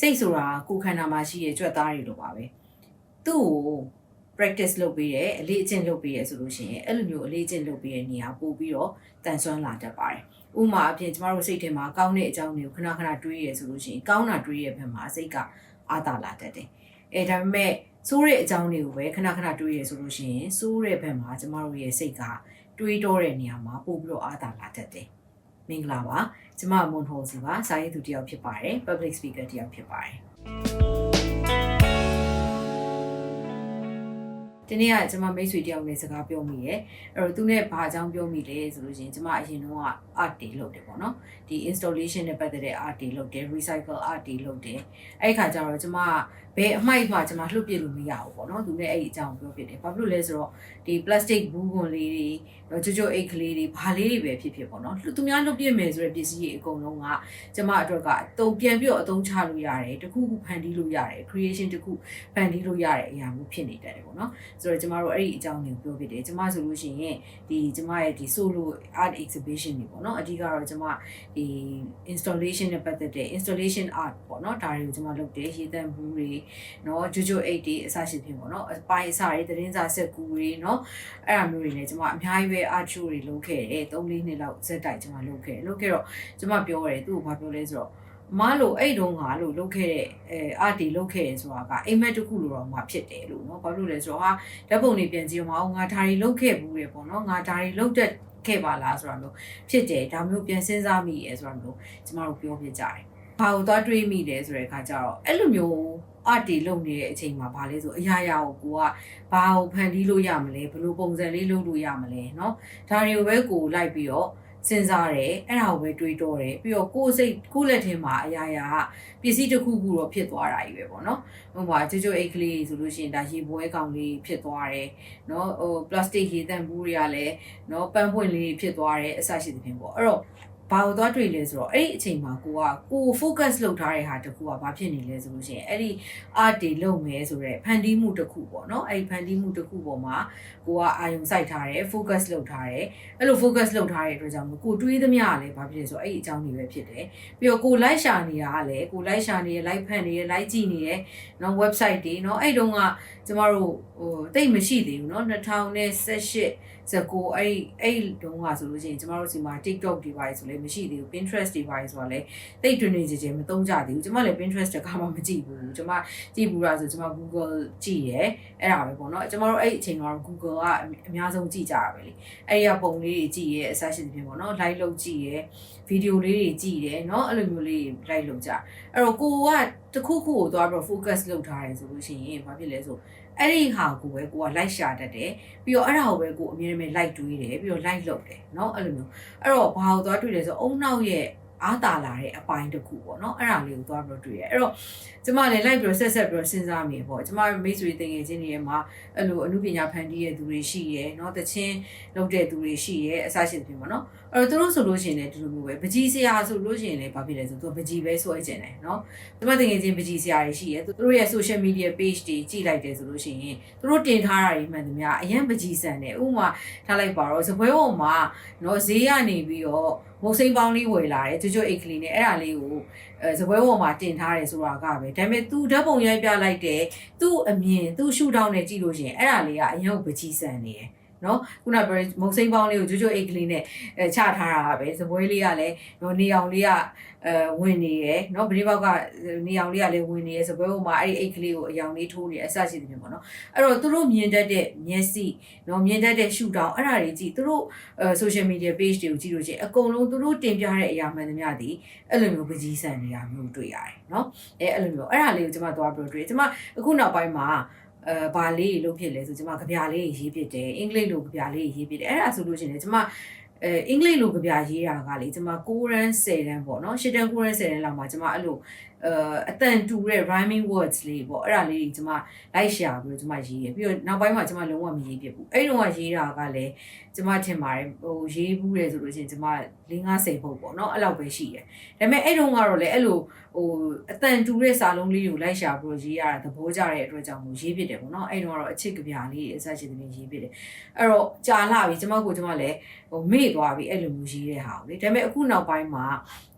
စိတ်ဆိုတာကိုယ်ခန္ဓာမှာရှိရဲ့ကြွက်သားတွေလိုပါပဲသူ့ကို practice လုပ်ပေးတယ်အလေးအကျင့်လုပ်ပေးရဆိုလို့ရှိရင်အဲ့လိုမျိုးအလေးအကျင့်လုပ်ပေးတဲ့နေရာပို့ပြီးတော့တန်ဆွမ်းလာတတ်ပါတယ်ဥပမာအပြင်ကျမတို့စိတ်ထဲမှာကောင်းတဲ့အကြောင်းတွေကိုခဏခဏတွေးရဆိုလို့ရှိရင်ကောင်းတာတွေးရဘက်မှာစိတ်ကအာသာလာတတ်တယ်အဲဒါပေမဲ့စိုးတဲ့အကြောင်းတွေကိုပဲခဏခဏတွေးရဆိုလို့ရှိရင်စိုးတဲ့ဘက်မှာကျမတို့ရဲ့စိတ်ကတွေးတော့တဲ့နေရာမှာပို့ပြီးတော့အာသာလာတတ်တယ် မင်္ဂလာပါကျမမွန်ဟိုစီပါစာရေးသူတစ်ယောက်ဖြစ်ပါတယ် public speaker တစ်ယောက်ဖြစ်ပါတယ် ဒီနေ့ကကျွန်မမိတ်ဆွေတယောက်နဲ့စကားပြောမိရဲအဲ့တော့သူနဲ့ဘာအကြောင်းပြောမိလဲဆိုလို့ရှိရင်ကျွန်မအရင်တော့က art တွေလုပ်တယ်ပေါ့နော်ဒီ installation နဲ့ပတ်သက်တဲ့ art တွေလုပ်တယ် recycle art တွေလုပ်တယ်အဲ့ဒီခါကျတော့ကျွန်မဘယ်အမိုက်မှကျွန်မလှုပ်ပြလို့မရဘူးပေါ့နော်သူနဲ့အဲ့ဒီအကြောင်းပြောပြတယ်ဘာဖြစ်လို့လဲဆိုတော့ဒီ plastic ဘူးကွန်လေးတွေတော့ကြိုကြိုအိတ်ကလေးတွေဘာလေးတွေပဲဖြစ်ဖြစ်ပေါ့နော်သူများလှုပ်ပြမယ်ဆိုတဲ့ပစ္စည်းတွေအကုန်လုံးကကျွန်မအတွက်ကအတုံပြန်ပြီးတော့အသုံးချလို့ရတယ်တခုခုဖန်တီးလို့ရတယ် creation တခုဖန်တီးလို့ရတဲ့အရာမျိုးဖြစ်နေတတ်တယ်ပေါ့နော်ဆိုတော့ကျမတို့အဲ့ဒီအကြောင်းတွေကိုပြောပြတယ်ကျမဆိုလို့ရှိရင်ဒီကျမရဲ့ဒီ solo art exhibition တွေပေါ့နော်အဓိကတော့ကျမဒီ installation နဲ့ပတ်သက်တဲ့ installation art ပေါ့နော်ဒါတွေကိုကျမလုပ်တယ်ရေးသံဘူးတွေနော်ဂျူဂျူ8တွေအစရှိဖြစ်ပေါ့နော်အပိုင်းအစတွေသတင်းစာစက်ကူတွေနော်အဲ့ဒါမျိုးတွေနဲ့ကျမအများကြီးပဲ art show တွေလုပ်ခဲ့တယ်3-4နှစ်လောက်ဇက်တိုက်ကျမလုပ်ခဲ့တယ်လုပ်ခဲ့တော့ကျမပြောတယ်သူ့ကိုဘာပြောလဲဆိုတော့ မလို့အဲ့တုန်းကလို့လုပ်ခဲ့တဲ့အဲအာတီလုပ်ခဲ့တယ်ဆိုတာကအိမ်မက်တစ်ခုလိုတော့မှဖြစ်တယ်လို့เนาะဘာလို့လဲဆိုတော့ဟာဓာတ်ပုံတွေပြန်ကြည့်အောင်ငါဒါတွေလုပ်ခဲ့ဘူးတယ်ပေါ့နော်ငါဒါတွေလုပ်တဲ့ခဲ့ပါလားဆိုတာမျိုးဖြစ်တယ်ဒါမျိုးပြန်စဉ်းစားမိရဲဆိုတာမျိုးကျမတို့ပြောပြကြတယ်ဘာလို့သွားတွေးမိတယ်ဆိုတဲ့အခါကျတော့အဲ့လိုမျိုးအတီလုံနေတဲ့အချိန်မှာဗာလဲဆိုအရာရာကိုကိုကဘာကိုဖန်တီးလို့ရမလဲဘယ်လိုပုံစံလေးလုပ်လို့ရမလဲเนาะဒါတွေကိုပဲကိုလိုက်ပြီးတော့ စဉ်းစားတယ်အဲ့ဒါကိုပဲတွေးတော့တယ်ပြီးတော့ကိုယ်စိတ်ကိုယ့်လက်ထဲမှာအရာရာပစ္စည်းတစ်ခုခုတော့ဖြစ်သွားတာကြီးပဲပေါ့နော်ဟိုမှာကြိုကြိုအိတ်ကလေးဆိုလို့ရှိရင်ဒါရေပွဲကောင်လေးဖြစ်သွားတယ်နော်ဟိုပလတ်စတစ်ရေတန့်ဘူးတွေကလည်းနော်ပန်းပွင့်လေးဖြစ်သွားတယ်အစရှိသဖြင့်ပေါ့အဲ့တော့ ဘာလို့သွားတွေ့လဲဆိုတော့အဲ့ဒီအချိန်မှာကိုကကို focus လုပ်ထားတဲ့ဟာတခုကဘာဖြစ်နေလဲဆိုလို့ရှိရင်အဲ့ဒီ art တွေလုပ်မယ်ဆိုတော့ဖန်တီးမှုတစ်ခုပေါ့နော်အဲ့ဒီဖန်တီးမှုတစ်ခုပေါ်မှာကိုကအာရုံစိုက်ထားတယ် focus လုပ်ထားတယ်အဲ့လို focus လုပ်ထားတဲ့အတွက်ကြောင့်မို့ကိုတွေးသမျှကလည်းဘာဖြစ်လဲဆိုတော့အဲ့ဒီအကြောင်းတွေပဲဖြစ်တယ်ပြီးတော့ကို like ရှာနေတာကလည်းကို like ရှာနေရ like ဖန်နေရ like ကြည့်နေရနော် website တွေနော်အဲ့တုန်းကကျမတို့ဟိုတိတ်မရှိသေးဘူးနော်2018ဇကိုအဲ့အဲ့တုန်းကဆိုလို့ရှိရင်ကျမတို့စီမှာ TikTok device ဆိုလည်းမရှိသေးဘူး Pinterest device ဆိုတာလည်းတိတ်တွင်နေကြကြမသုံးကြသေးဘူးကျမလည်း Pinterest တခါမှမကြည့်ဘူးကျမကြည့်ဘူးလားဆိုကျမ Google ကြည့်ရယ်အဲ့ဒါပဲပေါ့နော်ကျမတို့အဲ့အချိန်ကတော့ Google ကအများဆုံးကြည့်ကြတာပဲလေအဲ့ဒီကပုံလေးတွေကြည့်ရယ်အဆက်ရှင်ဖြစ်ပေါ့နော် live လုပ်ကြည့်ရယ်ဗီဒီယိုလေးတွေကြည့်တယ်เนาะအဲ့လိုမျိုးလေး live လုပ်ကြအဲ့တော့ကိုကတခုခုကိုသွားပြီးတော့ focus လုပ်ထားတယ်ဆိုလို့ရှိရင်ဘာဖြစ်လဲဆို အဲ့ဒီဟာကိုပဲကိုက like ရှာတတ်တယ်ပြီးတော့အဲ့ဒါကိုပဲကိုအမြဲတမ်း like တွေးတယ်ပြီးတော့ like လုပ်တယ်เนาะအဲ့လိုမျိုးအဲ့တော့ဘာကိုသွားတွေ့လဲဆိုအုံနောက်ရဲ့ အားတာလာတဲ့အပိုင်းတစ်ခုပေါ့နော်အဲ့ဒါလေးကိုသွားပြီးတော့တွေ့ရအဲ့တော့ကျမလည်းလိုက်ပြီးတော့ဆက်ဆက်ပြီးတော့စဉ်းစားမိပေါ့ကျမမိတ်ဆွေတငယ်ချင်းတွေမှာအဲ့လိုအမှုပညာဖန်တီးတဲ့သူတွေရှိရယ်နော်တချင်းလုပ်တဲ့သူတွေရှိရယ်အစရှိသဖြင့်ပေါ့နော်အဲ့တော့သူတို့ဆိုလို့ရှိရင်လည်းဒီလိုမျိုးပဲပကြီးဆရာဆိုလို့ရှိရင်လည်းဘာဖြစ်လဲဆိုသူကပကြီးပဲဆွဲကျင်တယ်နော်ကျမတငယ်ချင်းပကြီးဆရာတွေရှိရယ်သူတို့ရဲ့ social media page တွေကြည့်လိုက်တယ်ဆိုလို့ရှိရင်သူတို့တင်ထားတာတွေမှန်သမျှအရင်ပကြီးဆန်တယ်ဥပမာထားလိုက်ပါတော့စပွဲပေါ်မှာနော်ဈေးကနေပြီးတော့ မုတ်စိမ်းပေါင်းလေးဝယ်လာတယ်ကြွကြွအိတ်ကလေးနဲ့အဲ့ဒါလေးကိုအဲစပွဲပေါ်မှာတင်ထားတယ်ဆိုတာကပဲဒါပေမဲ့သူဓာတ်ပုံရိုက်ပြလိုက်တယ်သူ့အမြင်သူ့ရှုထောင့်နဲ့ကြည့်လို့ရှိရင်အဲ့ဒါလေးကအရင်ကပကြီးဆန်နေတယ် နော်ခုနပြောမုံစိမ်းပေါင်းလေးကိုကြွကြွအိတ်ကလေးနဲ့အဲချထားတာပဲစပွဲလေးကလည်းနော်နေအောင်လေးကအဲဝင်နေရယ်နော်ဗဒီဘောက်ကနေအောင်လေးကလည်းဝင်နေရယ်စပွဲပေါ်မှာအဲ့ဒီအိတ်ကလေးကိုအယောင်လေးထိုးနေအစရှိတယ်မျိုးပေါ့နော်အဲ့တော့သူတို့မြင်တတ်တဲ့မျက်စိနော်မြင်တတ်တဲ့ရှုထောင့်အဲ့ဒါတွေကြည့်သူတို့အဲ social media page တွေကိုကြည့်လို့ရှိရင်အကုန်လုံးသူတို့တင်ပြတဲ့အရာမှန်သမျှဒီအဲ့လိုမျိုးပကြီးဆန်နေတာမျိုးတွေ့ရတယ်နော်အဲအဲ့လိုမျိုးအဲ့ဒါလေးကိုကျွန်မသွားပြီးတွေ့ကျွန်မအခုနောက်ပိုင်းမှာ အဲဘာလေးလုပ်ဖြစ်လဲဆိုကျွန်မကြပြလေးရေးဖြစ်တယ်အင်္ဂလိပ်လိုကြပြလေးရေးဖြစ်တယ်အဲ့ဒါဆိုလို့ရှိရင်ကျွန်မအဲအင်္ဂလိပ်လိုကြပြရေးတာကလေကျွန်မ6ရန်10ရန်ပေါ့နော်10တန်9ရန်10ရန်လောက်မှာကျွန်မအဲ့လို အဲအတန်တူတဲ့ rhyming words လေးပေါ့အဲ့ဒါလေးကြီးကျွန်မလိုက်ရှာပြီးတော့ကျွန်မရေးရပြီးတော့နောက်ပိုင်းမှာကျွန်မလုံးဝမရေးပြဘူးအဲ့တုန်းကရေးတာကလည်းကျွန်မထင်ပါတယ်ဟိုရေးဘူးတယ်ဆိုလို့ရှိရင်ကျွန်မ၄50ပုတ်ပေါ့နော်အဲ့လောက်ပဲရှိတယ်ဒါပေမဲ့အဲ့တုန်းကတော့လည်းအဲ့လိုဟိုအတန်တူတဲ့စာလုံးလေးကိုလိုက်ရှာပြီးတော့ရေးရတာသဘောကျတဲ့အတွက်ကြောင့်မို့ရေးပြတယ်ပေါ့နော်အဲ့တုန်းကတော့အချစ်ကြပြလေးအစရှိတဲ့ရေးပြတယ်အဲ့တော့ကြာလာပြီကျွန်မကိုကျွန်မလည်းဟိုမေ့သွားပြီအဲ့လိုမျိုးရေးတဲ့ဟာကိုလေဒါပေမဲ့အခုနောက်ပိုင်းမှာ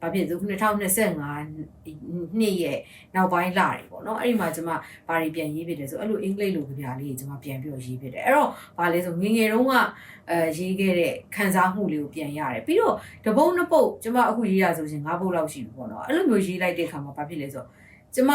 ဘာဖြစ်လဲ2025နှစ်ရဲ့နောက်ပိုင်းလာတယ်ပေါ့နော်အဲ့ဒီမှာကျွန်မဘာတွေပြန်ရေးဖြစ်တယ်ဆိုအဲ့လိုအင်္ဂလိပ်လိုကြပြလေးကျွန်မပြန်ပြီးတော့ရေးဖြစ်တယ်အဲ့တော့ဘာလဲဆိုငငယ်တုန်းကအဲရေးခဲ့တဲ့ခံစားမှုလေးကိုပြန်ရတယ်ပြီးတော့တပုတ်နှစ်ပုတ်ကျွန်မအခုရေးရဆိုရှင်၅ပုတ်လောက်ရှိပြီပေါ့နော်အဲ့လိုမျိုးရေးလိုက်တဲ့ခါမှာဘာဖြစ်လဲဆိုတော့ကျမ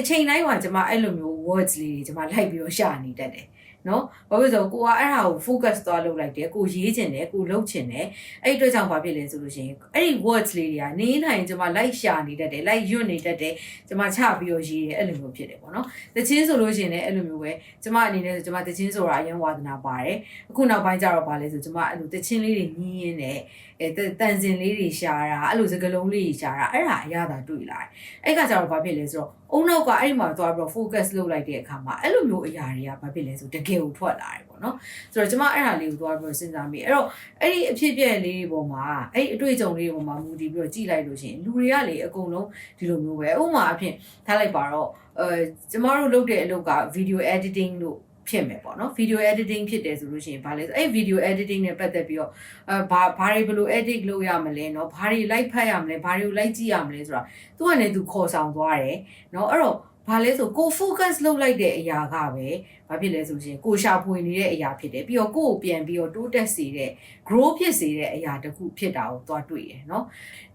အချိန်တိုင်းကကျမအဲ့လိုမျိုး words လေးတွေကျမလိုက်ပြီးတော့ရှာနေတတ်တယ် နော်ဘာဖြစ်လို့ဆိုကိုကအဲ့ဟာကို focus သွားလုပ်လိုက်တယ်ကိုရေးချင်တယ်ကိုလုပ်ချင်တယ်အဲ့ဒီအတွက်ကြောင့်ဘာဖြစ်လဲဆိုလို့ရှိရင်အဲ့ဒီ words လေးတွေကနေနိုင်ကျွန်မ like ရှာနေတတ်တယ် like ယွတ်နေတတ်တယ်ကျွန်မချပြီးတော့ရေးတယ်အဲ့လိုမျိုးဖြစ်တယ်ပေါ့နော်တချင်းဆိုလို့ရှိရင်လည်းအဲ့လိုမျိုးပဲကျွန်မအနေနဲ့ဆိုကျွန်မတချင်းဆိုတာအရင်ဝါသနာပါတယ်အခုနောက်ပိုင်းကျတော့ဘာလဲဆိုကျွန်မအဲ့လိုတချင်းလေးတွေညီးရင်းနဲ့ အဲတန်စင်လေးတွေရှာတာအဲ့လိုစကလုံးလေးတွေရှာတာအဲ့ဒါအရသာတွေ့လာတယ်အဲ့ကကြတော့ဘာဖြစ်လဲဆိုတော့အုံနောက်ကအဲ့ဒီမှာသွားပြီးတော့ focus လုပ်လိုက်တဲ့အခါမှာအဲ့လိုမျိုးအရာတွေကဘာဖြစ်လဲဆိုတကယ်ကိုထွက်လာတယ်ပေါ့နော်ဆိုတော့ကျွန်မအဲ့ဒါလေးကိုသွားပြီးတော့စဉ်းစားမိအဲ့တော့အဲ့ဒီအဖြစ်ပြက်လေးတွေပေါ်မှာအဲ့ဒီအတွေ့အကြုံလေးတွေပေါ်မှာမူတည်ပြီးတော့ကြည့်လိုက်လို့ရှိရင်လူတွေကလေအကုန်လုံးဒီလိုမျိုးပဲဥပမာအဖြစ်ထားလိုက်ပါတော့အဲကျမတို့လုပ်တဲ့အလုပ်က video editing လို့ ဖြစ်မယ်ပေါ့နော် video editing ဖြစ်တယ်ဆိုလို့ရှိရင်ဘာလဲဆိုအဲ့ video editing နဲ့ပတ်သက်ပြီးတော့အဲဘာဘာတွေဘယ်လို edit လုပ်ရမလဲเนาะဘာတွေ like ဖတ်ရမလဲဘာတွေကို like ကြည့်ရမလဲဆိုတာသူကလည်းသူခေါ်ဆောင်သွားတယ်เนาะအဲ့တော့ဘာလဲဆိုကို focus လုပ်လိုက်တဲ့အရာကပဲ ဘာဖြစ်လဲဆိုရင်ကိုရှာဖွေနေတဲ့အရာဖြစ်တယ်ပြီးတော့ကိုကိုပြန်ပြီးတော့တိုးတက်စေတဲ့ grow ဖြစ်စေတဲ့အရာတစ်ခုဖြစ်တာကိုသွားတွေ့တယ်เนาะ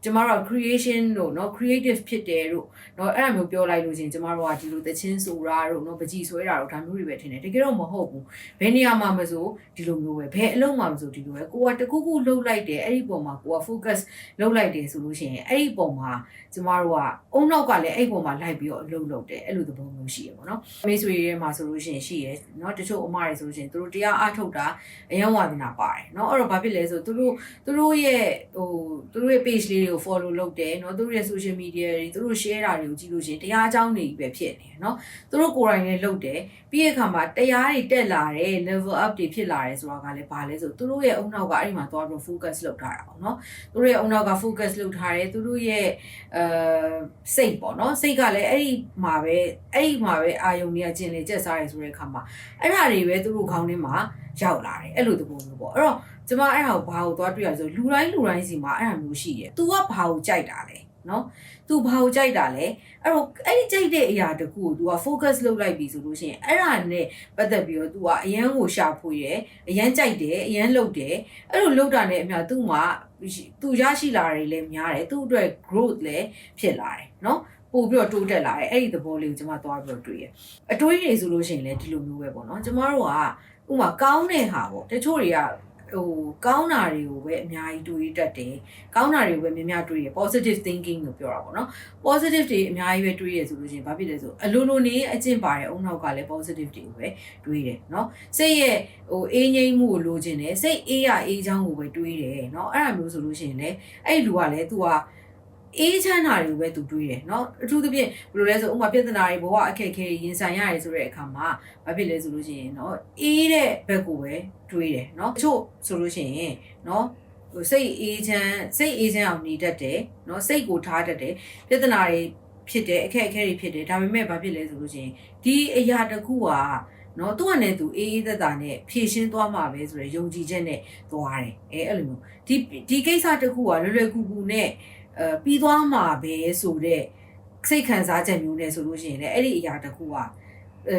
ကျမတို့ creation တို့เนาะ creative ဖြစ်တယ်တို့เนาะအဲ့ဒါမျိုးပြောလိုက်လို့ရှင်ကျမတို့ကဒီလိုသချင်းဆိုတာတို့เนาะပကြီးဆွဲတာတို့ဒါမျိုးတွေပဲထင်တယ်တကယ်တော့မဟုတ်ဘူးဘယ်နေရာမှာမဆိုဒီလိုမျိုးပဲဘယ်အလုံးမှာမဆိုဒီလိုပဲကိုကတခုခုလှုပ်လိုက်တယ်အဲ့ဒီပုံမှာကိုက focus လှုပ်လိုက်တယ်ဆိုလို့ရှိရင်အဲ့ဒီပုံမှာကျမတို့ကအုံနောက်ကလည်းအဲ့ဒီပုံမှာလိုက်ပြီးတော့အလုပ်လုပ်တယ်အဲ့လိုသဘောမျိုးရှိရပါတော့မိတ်ဆွေတွေမှာဆိုလို့ရှိရင်ရှိရ เนาะတချို့အမတွေဆိုလို့ရှိရင်သူတို့တရားအားထုတ်တာအယံဝါဒနာပါတယ်เนาะအဲ့တော့ဘာဖြစ်လဲဆိုသူတို့သူတို့ရဲ့ဟိုသူတို့ရဲ့ page လေးတွေကို follow လုပ်တယ်เนาะသူတို့ရဲ့ social media တွေသူတို့ share တာတွေကိုကြည့်လို့ရှိရင်တရားအကြောင်းတွေပဲဖြစ်နေတယ်เนาะသူတို့ကိုယ်တိုင်လည်းလုပ်တယ်ပြီးတဲ့အခါမှာတရားတွေတက်လာတယ် level up တွေဖြစ်လာတယ်ဆိုတာကလည်းဘာလဲဆိုသူတို့ရဲ့အုံနောက်ကအဲ့ဒီမှာသွားပြီး focus လုပ်ထားတာပေါ့เนาะသူတို့ရဲ့အုံနောက်က focus လုပ်ထားတယ်သူတို့ရဲ့အဲစိတ်ပေါ့เนาะစိတ်ကလည်းအဲ့ဒီမှာပဲအဲ့ဒီမှာပဲအာယုံတွေကကျင်လေကျက်စားရဆိုတဲ့အခါ မှာအဲ့ဒါတွေပဲသူတို့ခေါင်းထဲမှာရောက်လာတယ်အဲ့လိုသဘောမျိုးပေါ့အဲ့တော့ကျမအဲ့ဒါကိုဘာကိုသွားတွေ့ရဆိုလူတိုင်းလူတိုင်းစီမှာအဲ့ဒါမျိုးရှိတယ်။ तू ကဘာကိုကြိုက်တာလဲနော်။ तू ဘာကိုကြိုက်တာလဲ။အဲ့တော့အဲ့ဒီကြိုက်တဲ့အရာတခုကို तू က focus လုပ်လိုက်ပြီဆိုလို့ရှိရင်အဲ့ဒါနဲ့ပတ်သက်ပြီးတော့ तू ကအရန်ကိုရှာဖွေတယ်။အရန်ကြိုက်တယ်။အရန်လုပ်တယ်။အဲ့လိုလုပ်တာနဲ့အမျှ तू မှာ तू ရရှိလာတွေလည်းများတယ်။ तू အတွက် growth လည်းဖြစ်လာတယ်နော်။ ပို့ပြီးတော့တိုးတက်လာတယ်အဲ့ဒီသဘောလေးကိုကျွန်မသွားပြီးတော့တွေ့ရအတွေးတွေဆိုလို့ရှိရင်လည်းဒီလိုမျိုးပဲပေါ့နော်ကျွန်မတို့ကဥမာကောင်းတဲ့ဟာပေါ့တချို့တွေကဟိုကောင်းတာတွေကိုပဲအများကြီးတွေးတတ်တယ်။ကောင်းတာတွေကိုပဲများများတွေးရ positive thinking လို့ပြောတာပေါ့နော်။ positive တွေအများကြီးပဲတွေးရဆိုလို့ချင်းဘာဖြစ်လဲဆိုအလိုလိုနေအကျင့်ပါတယ်အုံနောက်ကလည်း positive တွေကိုပဲတွေးတယ်နော်။စိတ်ရဲ့ဟိုအေးငြိမ်းမှုကိုလိုချင်တယ်။စိတ်အေးရအေးချမ်းကိုပဲတွေးတယ်နော်။အဲ့ဒါမျိုးဆိုလို့ရှိရင်လည်းအဲ့ဒီလူကလည်း तू က အေးချမ်းတာတွေကိုပဲသူတွေးတယ်เนาะအထူးသဖြင့်ဘယ်လိုလဲဆိုဥမာပြဿနာတွေဘဝအခက်အခဲရင်ဆိုင်ရတယ်ဆိုတဲ့အခါမှာဘာဖြစ်လဲဆိုလို့ရှိရင်เนาะအေးတဲ့ဘက်ကိုပဲတွေးတယ်เนาะတချို့ဆိုလို့ရှိရင်เนาะဟိုစိတ်အေးချမ်းစိတ်အေးချမ်းအောင်နေတတ်တယ်เนาะစိတ်ကိုထားတတ်တယ်ပြဿနာတွေဖြစ်တယ်အခက်အခဲတွေဖြစ်တယ်ဒါပေမဲ့ဘာဖြစ်လဲဆိုလို့ရှိရင်ဒီအရာတစ်ခုကနော်သူ့အနေနဲ့သူအေးအေးသက်သာနဲ့ဖြည့်ရှင်းသွားမှာပဲဆိုရယ်ယုံကြည်ချက်နဲ့သွားတယ်အဲအဲ့လိုမျိုးဒီဒီကိစ္စတစ်ခုကလွယ်လွယ်ကူကူနဲ့ အဲပြီးသွားမှာပဲဆိုတော့စိတ်ခံစားချက်မျိုးနဲ့ဆိုလို့ရှိရင်လည်းအဲ့ဒီအရာတစ်ခုက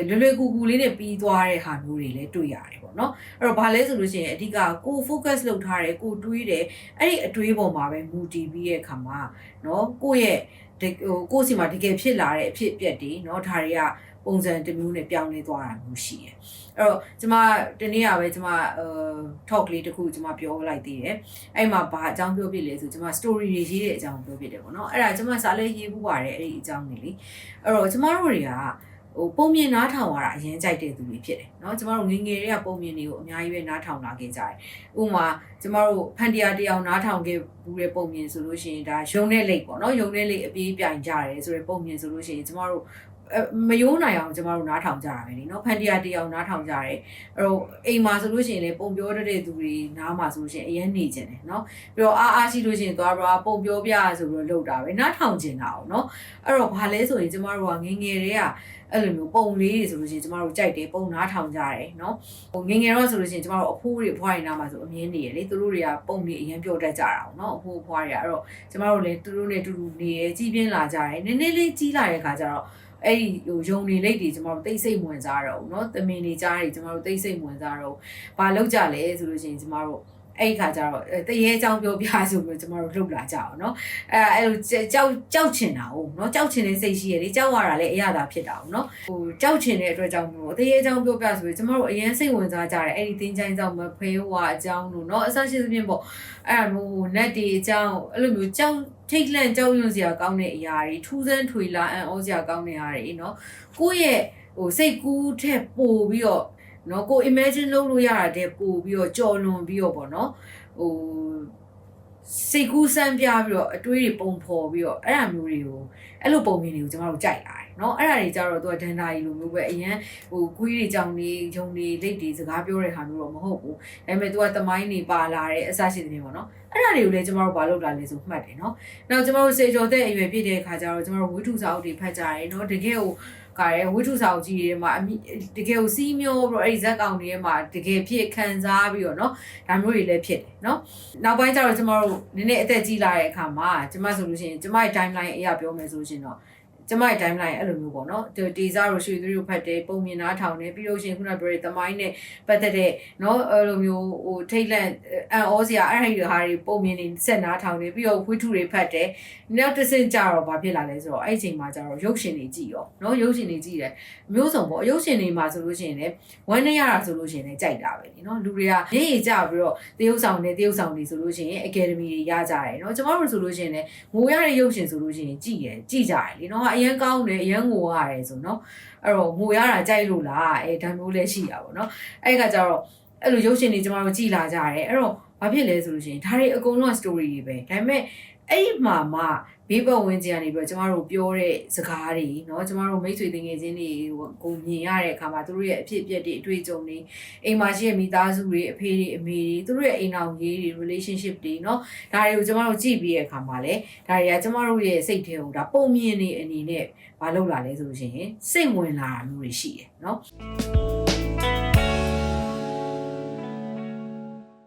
လွယ်လွယ်ကူကူလေးနဲ့ပြီးသွားတဲ့ဟာမျိုးတွေလည်းတွေ့ရတယ်ပေါ့နော်အဲ့တော့ဘာလဲဆိုလို့ရှိရင်အဓိကကို focus လုပ်ထားတယ်ကိုတွေးတယ်အဲ့ဒီအတွေးပေါ်မှာပဲမူတည်ပြီးတဲ့အခါမှာနော်ကိုယ့်ရဲ့ဟိုကိုယ့်စီမှာတကယ်ဖြစ်လာတဲ့အဖြစ်အပျက်တွေနော်ဒါတွေက ပုံစံတစ်မျိုးနဲ့ပြောင်းလဲသွားတာမျိုးရှိတယ်။အဲ့တော့ကျမဒီနေ့ကပဲကျမအဲ talk လေးတစ်ခုကျမပြောလိုက်သေးတယ်။အဲ့မှာဘာအကြောင်းပြောပြလဲဆိုကျမ story တွေရေးတဲ့အကြောင်းပြောပြတယ်ပေါ့နော်။အဲ့ဒါကျမစာလေးရေးဖို့ပါတယ်အဲ့ဒီအကြောင်းတွေလေ။အဲ့တော့ကျမတို့တွေကဟိုပုံမြင်နားထောင်ရတာအရင်ကြိုက်တဲ့သူတွေဖြစ်တယ်เนาะကျမတို့ငငယ်တွေကပုံမြင်တွေကိုအများကြီးပဲနားထောင်လာခဲ့ကြတယ်ဥပမာကျမတို့ဖန်တရားတရားနားထောင်ခဲ့ဘူးတဲ့ပုံမြင်ဆိုလို့ရှိရင်ဒါယုံတဲ့လိတ်ပေါ့เนาะယုံတဲ့လိတ်အပြေးပြိုင်ကြတယ်ဆိုတဲ့ပုံမြင်ဆိုလို့ရှိရင်ကျမတို့ အဲ့ မယိုးနိုင်အောင်ကျမတို့နားထောင်ကြတာပဲလေနော်ဖန်တီယာတရားနားထောင်ကြတယ်အဲ့တော့အိမ်မှာဆိုလို့ရှိရင်လေပုံပြောတတ်တဲ့သူတွေနားမှာဆိုလို့ရှိရင်အရင်နေကျင်တယ်နော်ပြီးတော့အားအားရှိလို့ရှိရင်သွားပါပုံပြောပြဆိုပြီးတော့လုပ်တာပဲနားထောင်ကျင်တာအောင်နော်အဲ့တော့ဘာလဲဆိုရင်ကျမတို့ကငငယ်တွေကအဲ့လိုမျိုးပုံလေးတွေဆိုလို့ရှိရင်ကျမတို့ကြိုက်တယ်ပုံနားထောင်ကြတယ်နော်ဟိုငငယ်တော့ဆိုလို့ရှိရင်ကျမတို့အဖိုးတွေဘွားတွေနားမှာဆိုအမြင်နေရလေသူတို့တွေကပုံတွေအရင်ပြောတတ်ကြတာအောင်နော်အဖိုးဘွားတွေကအဲ့တော့ကျမတို့လည်းသူတို့နဲ့တူတူနေရကြည်ပြင်းလာကြတယ်နည်းနည်းလေးကြီးလာတဲ့ခါကျတော့ အဲ့ဒီဟိုယုံနေလိတ်တွေကျမတို့တိတ်ဆိတ်ဝင်စားတော့ဘူးเนาะတမင်နေကြားတွေကျမတို့တိတ်ဆိတ်ဝင်စားတော့ဘာလောက်ကြလဲဆိုလို့ရှိရင်ကျမတို့ အဲ့ဒီခါကျတော့တရေအကြောင်းပြောပြဆိုပြီးကျမတို့လှုပ်လာကြအောင်เนาะအဲအဲ့လိုကြောက်ကြောက်ချင်တာ哦เนาะကြောက်ချင်တဲ့စိတ်ရှိရလေကြောက်ရတာလည်းအရသာဖြစ်တာ哦เนาะဟိုကြောက်ချင်တဲ့အတွက်ကြောင့်မို့တရေအကြောင်းပြောပြဆိုပြီးကျမတို့အရင်စိတ်ဝင်စားကြတယ်အဲ့ဒီတင်းချိုင်းကြောင့်မဖေးဝါအကြောင်းလို့เนาะအဆရှိသဖြင့်ပေါ့အဲ့ဒါမျိုးဟို net တွေအကြောင်းအဲ့လိုမျိုးကြောက်ထိတ်လန့်ကြောက်ရွံ့စရာကောင်းတဲ့အရာတွေထူးဆန်းထွေလာအံ့ဩစရာကောင်းတဲ့အရာတွေเนาะကိုယ့်ရဲ့ဟိုစိတ်ကူးထက်ပိုပြီးတော့ နော်ကို imagine လုပ်လို့ရတာတဲ့ပို့ပြီးတော့ကြော်လွန်ပြီးတော့ပေါ့နော်ဟိုစိတ်ကူးစမ်းပြပြီးတော့အတွေးတွေပုံဖော်ပြီးတော့အဲ့အမျိုးတွေကိုအဲ့လိုပုံမြင်တွေကိုကျမတို့ကြိုက်လာတယ်နော်အဲ့ဒါတွေကြတော့သူကဒန်တာကြီးလိုမျိုးပဲအရင်ဟိုခွေးတွေကြောင်နေဂျုံတွေလက်တွေစကားပြောတဲ့ဟာမျိုးတော့မဟုတ်ဘူးဒါပေမဲ့သူကတမိုင်းတွေပါလာတယ်အစရှိတဲ့ပေါ့နော်အဲ့ဒါတွေကိုလည်းကျမတို့ဘာလုပ်လာလဲဆိုမှတ်တယ်နော်နောက်ကျမတို့စေကျော်တဲ့အရွယ်ပြည့်တဲ့အခါကျတော့ကျမတို့ဝိထုစာအုပ်တွေဖတ်ကြတယ်နော်တကယ်ကို ကရဲဝိထုစာအုပ်ကြီးတွေမှာအမိတကယ်ကိုစီးမျောပြီးတော့အဲ့ဒီဇက်ကောင်တွေမှာတကယ်ဖြစ်ခံစားပြီးတော့เนาะဒါမျိုးတွေလည်းဖြစ်တယ်เนาะနောက်ပိုင်းကျတော့ကျမတို့နည်းနည်းအသက်ကြီးလာတဲ့အခါမှာကျမဆိုလို့ရှိရင်ကျမရဲ့ timeline အရာပြောမယ်ဆိုလို့ရှိရင်တော့ ကျမရဲ့ timeline အဲ့လိုမျိုးပေါ့နော်တေစာတို့ရွှေသွေးတို့ဖတ်တယ်ပုံမြင်သားထောင်တယ်ပြီးလို့ရှိရင်ခုနပြောတဲ့သမိုင်းနဲ့ပတ်သက်တဲ့နော်အဲ့လိုမျိုးဟိုထိတ်လန့်အန်ဩစရာအဲ့ဒီဟာတွေပုံမြင်နေဆက်နားထောင်တယ်ပြီးတော့ဝိထုတွေဖတ်တယ်နောက်တစ်ဆင့်ကြတော့ဘာဖြစ်လာလဲဆိုတော့အဲ့ဒီအချိန်မှာကျတော့ရုပ်ရှင်တွေကြည့်ရောနော်ရုပ်ရှင်တွေကြည့်တယ်မျိုးစုံပေါ့ရုပ်ရှင်တွေမှာဆိုလို့ရှိရင်လည်းဝမ်းနေရတာဆိုလို့ရှိရင်လည်းကြိုက်တာပဲလीနော်လူတွေကရည်ရည်ကြပြီးတော့တရုပ်ဆောင်နဲ့တရုပ်ဆောင်တွေဆိုလို့ရှိရင်အကယ်ဒမီတွေရကြတယ်နော်ကျမတို့ဆိုလို့ရှိရင်လည်းငိုရတဲ့ရုပ်ရှင်ဆိုလို့ရှိရင်ကြည့်ရကြည့်ကြတယ်လीနော်အရင်ကောင်းတယ်အရင်ငိုရတယ်ဆိုနော်အဲ့တော့ငိုရတာကြိုက်လို့လားအဲဒါမျိုးလည်းရှိတာပေါ့နော်အဲ့ကကြတော့အဲ့လိုရုပ်ရှင်တွေကျမတို့ကြည်လာကြတယ်အဲ့တော့ဘာဖြစ်လဲဆိုလို့ရှိရင်ဒါတွေအကုန်လုံး story တွေပဲဒါပေမဲ့ အဲ့ဒီမှာမှဘေးပတ်ဝန်းကျင်ကနေပြီးတော့ကျမတို့ပြောတဲ့စကားတွေเนาะကျမတို့မိတ်ဆွေတင်ငယ်ချင်းတွေကိုမြင်ရတဲ့အခါမှာသူတို့ရဲ့အဖြစ်အပျက်တွေအတွေ့အကြုံတွေအိမ်မှာရှိတဲ့မိသားစုတွေအဖေတွေအမေတွေသူတို့ရဲ့အိမ်အောင်ရေးတွေ relationship တွေเนาะဒါတွေကိုကျမတို့ကြည့်ပြီးတဲ့အခါမှာလည်းဒါတွေကကျမတို့ရဲ့စိတ်ထဲကိုဒါပုံမြင်နေအနေနဲ့မလုပ်လာလဲဆိုလို့ရှိရင်စိတ်ဝင်လာတာမျိုးတွေရှိတယ်เนาะ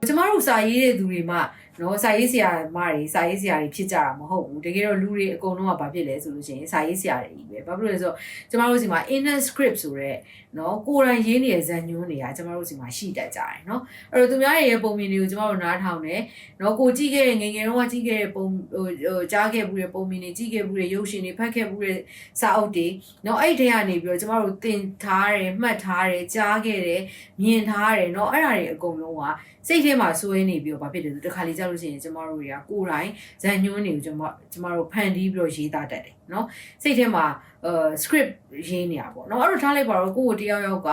ကျမတို့စာရေးတဲ့သူတွေမှ နော်စာရေးဆရာမတွေစာရေးဆရာတွေဖြစ်ကြတာမဟုတ်ဘူးတကယ်တော့လူတွေအကုန်လုံးကဘာဖြစ်လဲဆိုလို့ရှိရင်စာရေးဆရာတွေကြီးပဲဘာဖြစ်လို့လဲဆိုတော့ကျမတို့စီမှာ inner script ဆိုတဲ့နော်ကိုယ်တိုင်ရေးနေတဲ့ဇာတ်ညွှန်းတွေကကျမတို့စီမှာရှိတတ်ကြတယ်နော်အဲ့တော့သူများရဲ့ပုံမြင်တွေကိုကျမတို့နားထောင်တယ်နော်ကိုကြည့်ခဲ့တဲ့ငယ်ငယ်တော့ကြည့်ခဲ့တဲ့ပုံဟိုကြားခဲ့ဘူးတဲ့ပုံမြင်တွေကြည့်ခဲ့ဘူးတဲ့ရုပ်ရှင်တွေဖတ်ခဲ့ဘူးတဲ့စာအုပ်တွေနော်အဲ့ဒီထဲကနေပြီးတော့ကျမတို့သင်ထားတယ်မှတ်ထားတယ်ကြားခဲ့တယ်မြင်ထားတယ်နော်အဲ့ဒါတွေအကုန်လုံးကစိတ်ထဲမှာစိုးရင်းနေပြီးတော့ဘာဖြစ်လဲဆိုတခါလေကြောက်လို့ရှိရင်ကျမတို့တွေကကိုယ်တိုင်ဇာတ်ညွှန်းတွေကိုကျမကျမတို့ဖန်တီးပြီးတော့ရေးသားတတ်တယ်နော်စိတ်ထဲမှာအဲ script ရေးနေတာပေါ့နော်အဲ့တော့ထားလိုက်ပါတော့ကိုယ့်ကိုတယောက်ယောက်က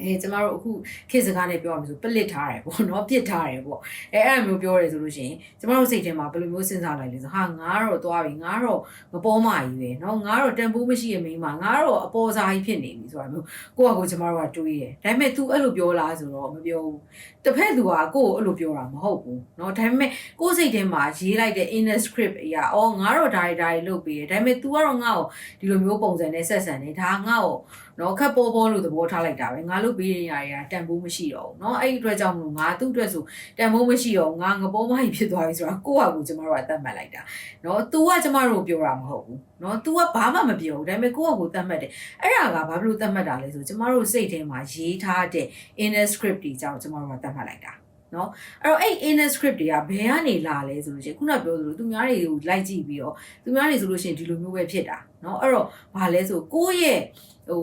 အဲကျမတို့အခုခေတ်စကားနဲ့ပြောရမယ်ဆိုပလစ်ထားတယ်ပေါ့နော်ပြစ်ထားတယ်ပေါ့အဲအဲ့လိုမျိုးပြောရဲဆိုလို့ရှိရင်ကျမတို့စိတ်ထဲမှာဘယ်လိုမျိုးစဉ်းစားလိုက်လဲဆိုဟာငါတော့သွားပြီငါတော့မပေါ်မာကြီးပဲเนาะငါတော့တန်ဖိုးမရှိရမိန်းမငါတော့အပေါ်စားကြီးဖြစ်နေပြီဆိုတာမျိုးကိုယ့်အကိုကျမတို့ကတွေးတယ်ဒါပေမဲ့ तू အဲ့လိုပြောလားဆိုတော့မပြောဘူးတစ်ဖက်သူကကိုယ့်ကိုအဲ့လိုပြောတာမဟုတ်ဘူးเนาะဒါပေမဲ့ကိုယ့်စိတ်ထဲမှာရေးလိုက်တဲ့ inner script အရာအော်ငါတော့ဒါတွေဒါတွေလုပ်ပေးတယ်ဒါပေမဲ့ तू ကတော့ငါ့ကိုဒီလိုမျိုးပုံစံနဲ့ဆက်ဆံနေဒါငါ့ကို နော်ခက်ပေါ်ပေါ်လို့သဘောထားလိုက်တာပဲငါလုပ်ပေးနေရတာတန်ဖိုးမရှိတော့ဘူးနော်အဲ့ဒီအတွက်ကြောင့်မလို့ငါသူ့အတွက်ဆိုတန်ဖိုးမရှိတော့ငါငပေါ်မကြီးဖြစ်သွားပြီဆိုတာကိုယ့်ဟာကိုကျမတို့ကသတ်မှတ်လိုက်တာနော် तू ကကျမတို့ကိုပြောတာမဟုတ်ဘူးနော် तू ကဘာမှမပြောဘူးဒါပေမဲ့ကိုယ့်ဟာကိုသတ်မှတ်တယ်အဲ့ဒါကဘာလို့သတ်မှတ်တာလဲဆိုကျမတို့စိတ်ထဲမှာရေးထားတဲ့ inner script တွေကြောင့်ကျမတို့ကသတ်မှတ်လိုက်တာနော်အဲ့တော့အဲ့ inner script တွေကဘယ်ကနေလာလဲဆိုလို့ရှိရင်ခုနပြောသလိုသူများတွေကိုလိုက်ကြည့်ပြီးတော့သူများတွေဆိုလို့ရှိရင်ဒီလိုမျိုးပဲဖြစ်တာနော်အဲ့တော့ဘာလဲဆိုကိုယ့်ရဲ့ဟို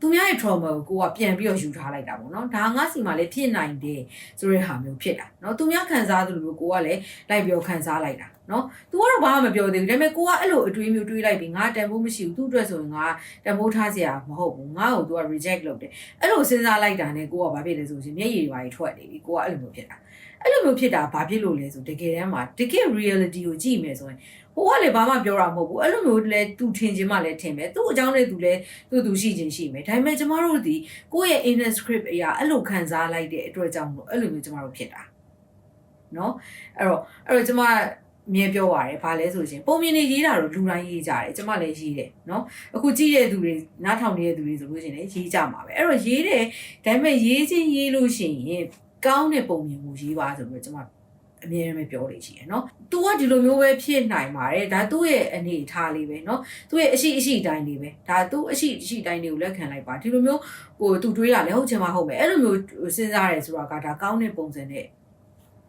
သူများရဲ့ trauma ကိုကိုကပြန်ပြီးတော့ယူထားလိုက်တာပေါ့နော်ဒါငါစီမှာလည်းဖြစ်နိုင်တယ်ဆိုတဲ့ဟာမျိုးဖြစ်တာနော်သူများခံစားသလိုမျိုးကိုကလည်းလိုက်ပြီးတော့ခံစားလိုက်တာနော် तू ကတော့ဘာမှမပြောသေးဘူးဒါပေမဲ့ကိုကအဲ့လိုအတွေးမျိုးတွေးလိုက်ပြီးငါတန်ဖိုးမရှိဘူးသူ့အတွက်ဆိုရင်ငါတန်ဖိုးထားစရာမဟုတ်ဘူးငါ့ကို तू က reject လုပ်တယ်အဲ့လိုစဉ်းစားလိုက်တာနဲ့ကိုကဘာဖြစ်လဲဆိုရင်မျက်ရည်တွေပါထွက်နေပြီကိုကအဲ့လိုမျိုးဖြစ်တာ အဲ့လိုမျိုးဖြစ်တာဘာဖြစ်လို့လဲဆိုတကယ်တမ်းမှာတကယ် reality ကိုကြည့်မယ်ဆိုရင်ဟိုကလည်းဘာမှပြောတာမဟုတ်ဘူးအဲ့လိုမျိုးလဲသူထင်ခြင်းမှလည်းထင်မယ်သူ့အကြောင်းနဲ့သူလည်းသူ့သူရှိခြင်းရှိမယ်ဒါပေမဲ့ကျမတို့ဒီကိုယ့်ရဲ့ inner script အရာအဲ့လိုခံစားလိုက်တဲ့အတွက်ကြောင့်မို့အဲ့လိုမျိုးကျမတို့ဖြစ်တာနော်အဲ့တော့အဲ့တော့ကျမမြင်ပြောပါရယ်ဘာလဲဆိုရှင်ပုံမြင်နေရေးတာတော့လူတိုင်းရေးကြတယ်ကျမလည်းရေးတယ်နော်အခုကြည့်တဲ့သူတွေနားထောင်နေတဲ့သူတွေဆိုလို့ရှိရင်လည်းရေးကြမှာပဲအဲ့တော့ရေးတယ်ဒါပေမဲ့ရေးချင်းရေးလို့ရှိရင် ကောင်းတဲ့ပုံမြင်မှုရေးပါဆိုပြီးတော့ကျမအမြဲတမ်းပဲပြောနေရှိရယ်နော်။ तू ကဒီလိုမျိုးပဲဖြစ်နိုင်ပါတယ်။ဒါသူ့ရဲ့အနေအထားလေးပဲနော်။သူ့ရဲ့အရှိအရှိတိုင်းလေးပဲ။ဒါသူ့အရှိအရှိတိုင်းလေးကိုလက်ခံလိုက်ပါ။ဒီလိုမျိုးဟိုသူတွေးတာလည်းဟုတ်ချင်မှဟုတ်မယ်။အဲ့လိုမျိုးစဉ်းစားရဲဆိုတာကဒါကောင်းတဲ့ပုံစံနဲ့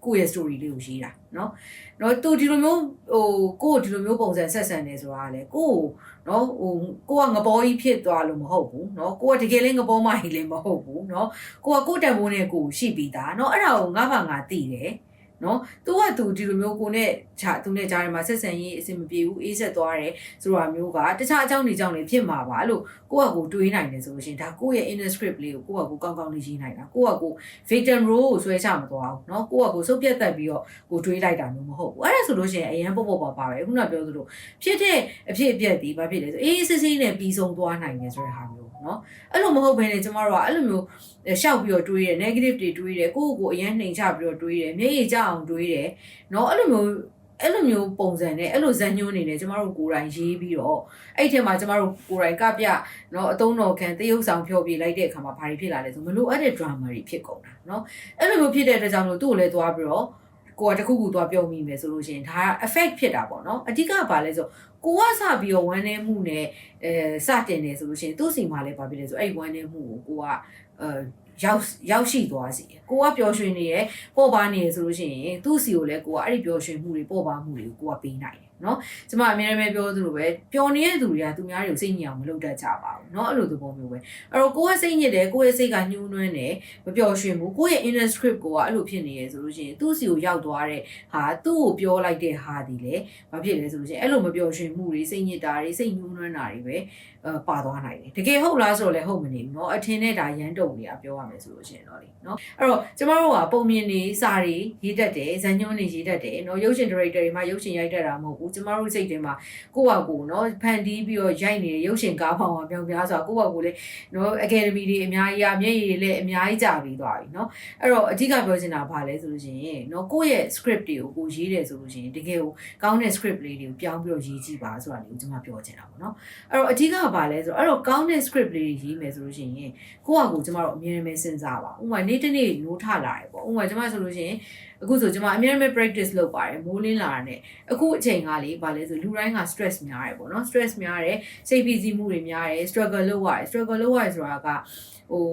ကိုယ့်ရဲ့ story လေးကိုရေးတာနော်။နော်သူဒီလိုမျိုးဟိုကိုယ့်ကိုဒီလိုမျိုးပုံစံဆက်ဆံနေဆိုတာကလည်းကိုယ့်ကိုနော်ဟိုကိုကငဘောကြီးဖြစ်သွားလို့မဟုတ်ဘူးနော်ကိုကတကယ်လေးငဘောမကြီးလည်းမဟုတ်ဘူးနော်ကိုကကိုယ့်တန်ဖိုးနဲ့ကိုရှိပြီးသားနော်အဲ့ဒါကိုငါ့ဘာငါသိတယ် နော်သူကသူဒီလိုမျိုးကိုနဲ့ဂျာသူနဲ့ဂျာတွေမှာဆက်ဆံရေးအဆင်မပြေဘူးအေးဆက်သွားတယ်ဆိုတာမျိုးကတခြားအကြောင်းတွေကြောင့်လည်းဖြစ်မှာပါလို့ကိုယ့်အကူတွေးနိုင်တယ်ဆိုလို့ရှိရင်ဒါကိုယ့်ရဲ့ inner script လေးကိုကိုယ့်အကူကောင်းကောင်းလေးရေးနိုင်တာကိုယ့်အကူ victim role ကိုဆွဲချမသွားဘူးနော်ကိုယ့်အကူစုပ်ပြတ်တက်ပြီးတော့ကိုတွေးလိုက်တာမျိုးမဟုတ်ဘူးအဲ့ဒါဆိုလို့ရှိရင်အရင်ပေါ့ပေါ့ပါပါပဲခုနပြောသလိုဖြစ်တဲ့အဖြစ်အပျက်ဒီဘာဖြစ်လဲဆိုအေးစစ်စစ်နဲ့ပြီးဆုံးသွားနိုင်တယ်ဆိုတဲ့ဟာမျိုး ပေါ့နော်အဲ့လိုမဟုတ်ဘဲနဲ့ကျမတို့ကအဲ့လိုမျိုးရှောက်ပြီးတော့တွေးတယ် negative တွေတွေးတယ်ကိုယ့်ကိုယ်ကိုအရင်နှိမ်ချပြီးတော့တွေးတယ်မျက်ရည်ကျအောင်တွေးတယ်နော်အဲ့လိုမျိုးအဲ့လိုမျိုးပုံစံနဲ့အဲ့လိုဇာညွှန်းနေနဲ့ကျမတို့ကိုယ်တိုင်ရေးပြီးတော့အဲ့ထဲမှာကျမတို့ကိုယ်တိုင်ကပြနော်အတုံးတော်ခံတရုပ်ဆောင်ဖြောပြလိုက်တဲ့အခါမှာဘာတွေဖြစ်လာလဲဆိုမလို့အဲ့တဲ့ drama တွေဖြစ်ကုန်တာနော်အဲ့လိုမျိုးဖြစ်တဲ့အတွက်ကြောင့်လို့သူ့ကိုလည်းသွားပြီးတော့ ကိုကတခုခုသွားပြုံးမိမယ်ဆိုလို့ရှိရင်ဒါက effect ဖြစ်တာပေါ့နော်အဓိကကဘာလဲဆိုကိုကစပြီးတော့ဝမ်းနေမှုနဲ့အဲစတင်နေဆိုလို့ရှိရင်သူ့စီမှာလည်းဘာဖြစ်လဲဆိုအဲ့ဝမ်းနေမှုကိုကိုကအဲရောက်ရောက်ရှိသွားစီကိုကပျော်ရွှင်နေရပေါ့ပါနေရဆိုလို့ရှိရင်သူ့စီကိုလည်းကိုကအဲ့ဒီပျော်ရွှင်မှုတွေပေါ့ပါမှုတွေကိုကိုကပေးနိုင် တယ်နော်ကျမအများကြီးပြောသလိုပဲပျော်နေတဲ့သူတွေကသူများတွေကိုစိတ်ညစ်အောင်မလုပ်တတ်ကြပါဘူးเนาะအဲ့လိုသဘောမျိုးပဲအဲ့တော့ကိုကစိတ်ညစ်တယ်ကိုရဲ့စိတ်ကညှိုးနှွမ်းတယ်မပျော်ရွှင်ဘူးကိုရဲ့ inner script ကိုကအဲ့လိုဖြစ်နေရဆိုလို့ရှိရင်သူ့စီကိုရောက်သွားတဲ့ဟာသူ့ကိုပြောလိုက်တဲ့ဟာဒီလေဘာဖြစ်လဲဆိုလို့ရှိရင်အဲ့လိုမပျော်ရွှင်မှုတွေစိတ်ညစ်တာတွေစိတ်ညှိုးနှွမ်းတာတွေပဲအဲ ပါသွားနိုင်တယ်တကယ်ဟုတ်လားဆိုတော့လည်းဟုတ်မနေဘူးเนาะအထင်နဲ့ဒါရန်တုံနေတာပြောရမယ်ဆိုလို့ရှိရင်တော့လေเนาะအဲ့တော့ကျမတို့ကပုံမြင်နေစာတွေရေးတတ်တယ်ဇာညွှန်းတွေရေးတတ်တယ်เนาะရုပ်ရှင် director တွေမှာရုပ်ရှင်ရိုက်တတ်တာမဟုတ်ဘူးကျမတို့စိတ်ထဲမှာကိုယ့်ဟာကိုယ်เนาะဖန်တီးပြီးတော့ရိုက်နေတဲ့ရုပ်ရှင်ကားပေါင်းအောင်ပြောင်းပြားဆိုတာကိုယ့်ဟာကိုယ်လေเนาะ academy တွေအများကြီးအမျက်ရည်တွေလည်းအများကြီးကြာပြီးသွားပြီเนาะအဲ့တော့အဓိကပြောချင်တာဘာလဲဆိုလို့ရှိရင်เนาะကိုယ့်ရဲ့ script တွေကိုကိုရေးတယ်ဆိုလို့ရှိရင်တကယ်ကိုကောင်းတဲ့ script လေးတွေကိုပြောင်းပြီးတော့ရေးကြည့်ပါဆိုတာလေးကိုကျွန်မပြောချင်တာပေါ့เนาะအဲ့တော့အဓိက ဘာလဲဆိုတော့အဲ့တော့ကောင်းတဲ့ script လေးတွေရေးမယ်ဆိုလို့ရှိရင်ကိုယ့်ဟာကိုယ်ကျွန်မတို့အမြဲတမ်းစဉ်းစားပါဥပမာနေ့တစ်နေ့နိုးထလာတယ်ပေါ့ဥပမာကျွန်မဆိုလို့ရှိရင်အခုဆိုကျွန်မအများကြီး practice လုပ်ပါတယ်မိုးလင်းလာတဲ့အခုအချိန်ကလေဘာလဲဆိုလူတိုင်းက stress များတယ်ပေါ့နော် stress များတယ်စိတ်ဖိစီးမှုတွေများတယ် struggle လုပ်ရတယ် struggle လုပ်ရတယ်ဆိုတာက ဟို